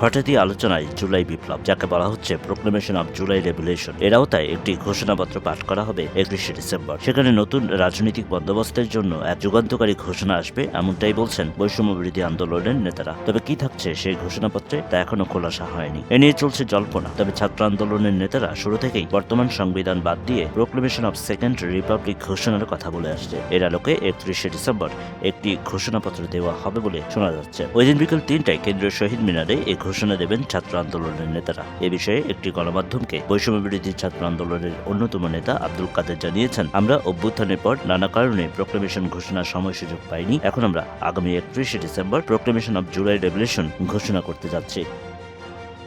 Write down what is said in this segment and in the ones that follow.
হঠাৎই আলোচনায় জুলাই বিপ্লব, যাকে বলা হচ্ছে প্রোক্লেমেশন অব জুলাই রেগুলেশন এর আওতায় একটি ঘোষণাপত্র পাঠ করা হবে একত্রিশে ডিসেম্বর। সেখানে নতুন রাজনৈতিক বন্দোবস্তের জন্য এক যুগান্তকারী ঘোষণা আসবে, এমনটাই বলছেন বৈষম্য বিরোধী আন্দোলনের নেতারা। তবে কি থাকছে সেই ঘোষণাপত্রে তা এখনও খোলাসা হয়নি। এ নিয়ে চলছে জল্পনা। তবে ছাত্র আন্দোলনের নেতারা শুরু থেকেই বর্তমান সংবিধান বাদ দিয়ে প্রোক্লেমেশন অব সেকেন্ড রিপাবলিক ঘোষণার কথা বলে আসছে। এর আলোকে একত্রিশে ডিসেম্বর একটি ঘোষণাপত্র দেওয়া হবে বলে শোনা যাচ্ছে। ওই দিন বিকেল তিনটায় কেন্দ্রীয় শহীদ মিনারে এই ঘোষণা দেবেন ছাত্র আন্দোলনের নেতারা। এ বিষয়ে একটি গণমাধ্যমকে বৈষম্য বিরোধী ছাত্র আন্দোলনের অন্যতম নেতা আব্দুল কাদের জানিয়েছেন, আমরা অভ্যুত্থানের পর নানা কারণে প্রোক্লেমেশন ঘোষণার সময় সুযোগ পাইনি। এখন আমরা আগামী একত্রিশে December proclamation of July revolution ঘোষণা করতে যাচ্ছি।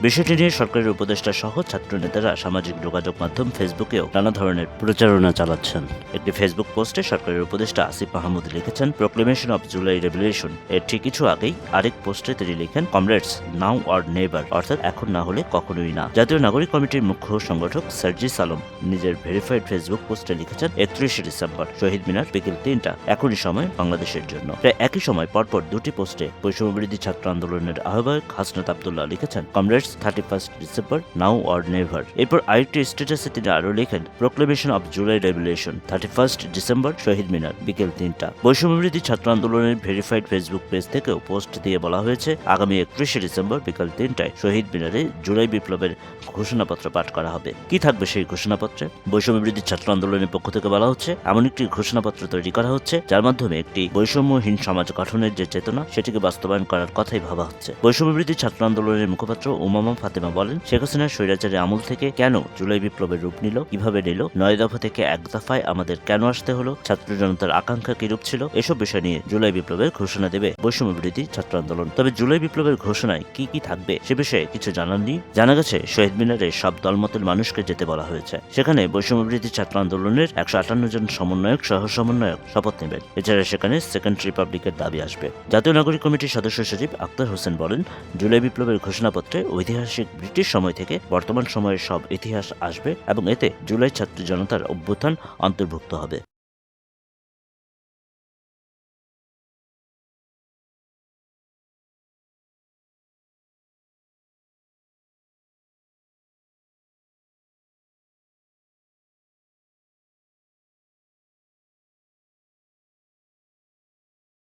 বিষয়টি নিয়ে সরকারের উপদেষ্টা সহ ছাত্র নেতারা সামাজিক যোগাযোগ মাধ্যম ফেসবুকেও নানা ধরনের প্রচারণা চালাচ্ছেন। একটি ফেসবুক পোস্টে সরকারের উপদেষ্টা আসিফ মাহমুদ লিখেছেন প্রোক্লেমেশন অব জুলাই রেভলিউশন এর ঠিক কিছু আগেই আরেক পোস্টে তিনি লিখেন কমরেডস নাও অর নেভার অর্থাৎ এখন না হলে কখনোই না। জাতীয় নাগরিক কমিটির মুখ্য সংগঠক সার্জিস আলম নিজের ভেরিফাইড ফেসবুক পোস্টে লিখেছেন, একত্রিশে ডিসেম্বর, শহীদ মিনার বিকেল তিনটা, এখনই সময় বাংলাদেশের জন্য। প্রায় একই সময় পরপর দুটি পোস্টে বৈষম্য বিরোধী ছাত্র আন্দোলনের আহ্বায়ক হাসনাত আবদুল্লাহ লিখেছেন comrades thirty first December now or never এরপর আরেকটি তিনি লেখেন of July revolution thirty first December Shaheed Minar বিকেল তিনটা। বৈষম্য বিরোধী ছাত্র আন্দোলনের ভেরিফাইড ফেসবুক পেজ পোস্ট দিয়ে বলা হয়েছে, আগামী একত্রিশে ডিসেম্বর বিকাল তিনটায় শহীদ মিনারে জুলাই বিপ্লবের ঘোষণাপত্র পাঠ করা হবে। কি থাকবে সেই ঘোষণাপত্রে? বৈষম্য বিরোধী ছাত্র আন্দোলনের পক্ষ থেকে বলা হচ্ছে, এমন একটি ঘোষণাপত্র তৈরি করা হচ্ছে, যার মাধ্যমে একটি বৈষম্যহীন সমাজ গঠনের যে চেতনা, সেটিকে বাস্তবায়ন করার কথাই ভাবা হচ্ছে। বৈষম্য বিরোধী ছাত্র আন্দোলনের মুখপাত্র উমামা ফাতেমা বলেন, শেখ হাসিনার স্বৈরাচারী আমল থেকে কেন জুলাই বিপ্লবের রূপ নিল, কীভাবে নিল, নয় দফা থেকে এক দফায় আমাদের কেন আসতে হলো, ছাত্র জনতার আকাঙ্ক্ষা কিরূপ ছিল, এসব বিষয় নিয়ে জুলাই বিপ্লবের ঘোষণা দেবে বৈষম্য বিরোধী ছাত্র আন্দোলন। তবে জুলাই বিপ্লবের ঘোষণায় কি কি থাকবে সে বিষয়ে কিছু জানাননি জানা গেছে, শহীদ মিনারে সব দলমতের মানুষকে যেতে বলা হয়েছে। সেখানে বৈষম্য বিরোধী ছাত্র আন্দোলনের একশো আটান্ন জন সমন্বয়ক সহ সমন্বয়ক শপথ নেবেন। এছাড়া সেখানে সেকেন্ড রিপাবলিকের দাবি আসবে। জাতীয় নাগরিক কমিটির সদস্য সচিব আক্তার হোসেন বলেন, জুলাই বিপ্লবের ঘোষণাপত্রে ঐতিহাসিক ব্রিটিশ সময় থেকে বর্তমান সময়ের সব ইতিহাস আসবে এবং এতে জুলাই ছাত্র জনতার অভ্যুত্থান অন্তর্ভুক্ত হবে।